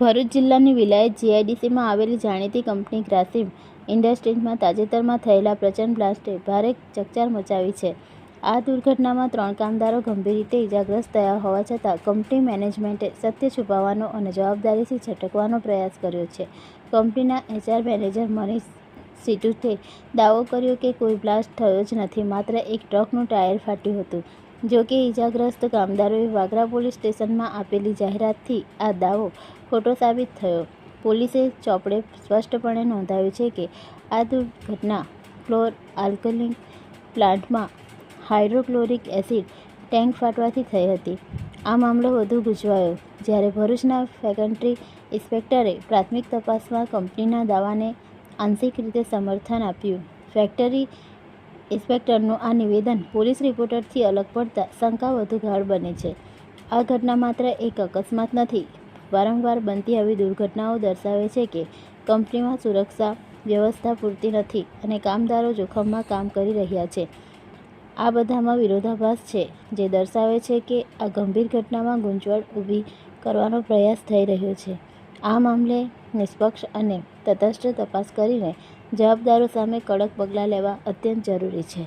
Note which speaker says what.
Speaker 1: ભરૂચ જિલ્લાની વિલાયત જીઆઈડીસીમાં આવેલી જાણીતી કંપની ગ્રાસિમ ઇન્ડસ્ટ્રીઝમાં તાજેતરમાં થયેલા પ્રચંડ બ્લાસ્ટે ભારે ચકચાર મચાવી છે. આ દુર્ઘટનામાં ત્રણ કામદારો ગંભીર રીતે ઇજાગ્રસ્ત થયા હોવા છતાં કંપની મેનેજમેન્ટે સત્ય છુપાવવાનો અને જવાબદારીથી છટકવાનો પ્રયાસ કર્યો છે. કંપનીના એચઆર મેનેજર મનીષ સિટુથે દાવો કર્યો કે કોઈ બ્લાસ્ટ થયો જ નથી, માત્ર એક ટ્રકનું ટાયર ફાટ્યું હતું. જો કે ઇજાગ્રસ્ત કામદારોએ વાગરા પોલીસ સ્ટેશનમાં આપેલી જાહેરાતથી આ દાવો ખોટો સાબિત થયો. પોલીસે ચોપડે સ્પષ્ટપણે નોંધાવ્યું છે કે આ દુર્ઘટના ફ્લોર આલ્કલિન પ્લાન્ટમાં હાઇડ્રોક્લોરિક એસિડ ટેન્ક ફાટવાથી થઈ હતી. આ મામલો વધુ ગુજવાયો. જ્યારે ભરૂચના ફેકન્ટ્રી ઇન્સ્પેક્ટરે પ્રાથમિક તપાસમાં કંપનીના દાવાને આંશિક રીતે સમર્થન આપ્યું. ફેક્ટરી ઇન્સ્પેક્ટરનું આ નિવેદન પોલીસ રિપોર્ટરથી અલગ પડતા શંકા વધુ ગાઢ બની છે. આ ઘટના માત્ર એક અકસ્માત નથી, વારંવાર બનતી આવી દુર્ઘટનાઓ દર્શાવે છે કે કંપનીમાં સુરક્ષા વ્યવસ્થા પૂરતી નથી અને કામદારો જોખમમાં કામ કરી રહ્યા છે. આ બધામાં વિરોધાભાસ છે, જે દર્શાવે છે કે આ ગંભીર ઘટનામાં ગૂંચવણ ઊભી કરવાનો પ્રયાસ થઈ રહ્યો છે. આ મામલે નિષ્પક્ષ અને તટસ્થ તપાસ કરીને જવાબદારો સામે કડક પગલાં લેવા અત્યંત જરૂરી છે.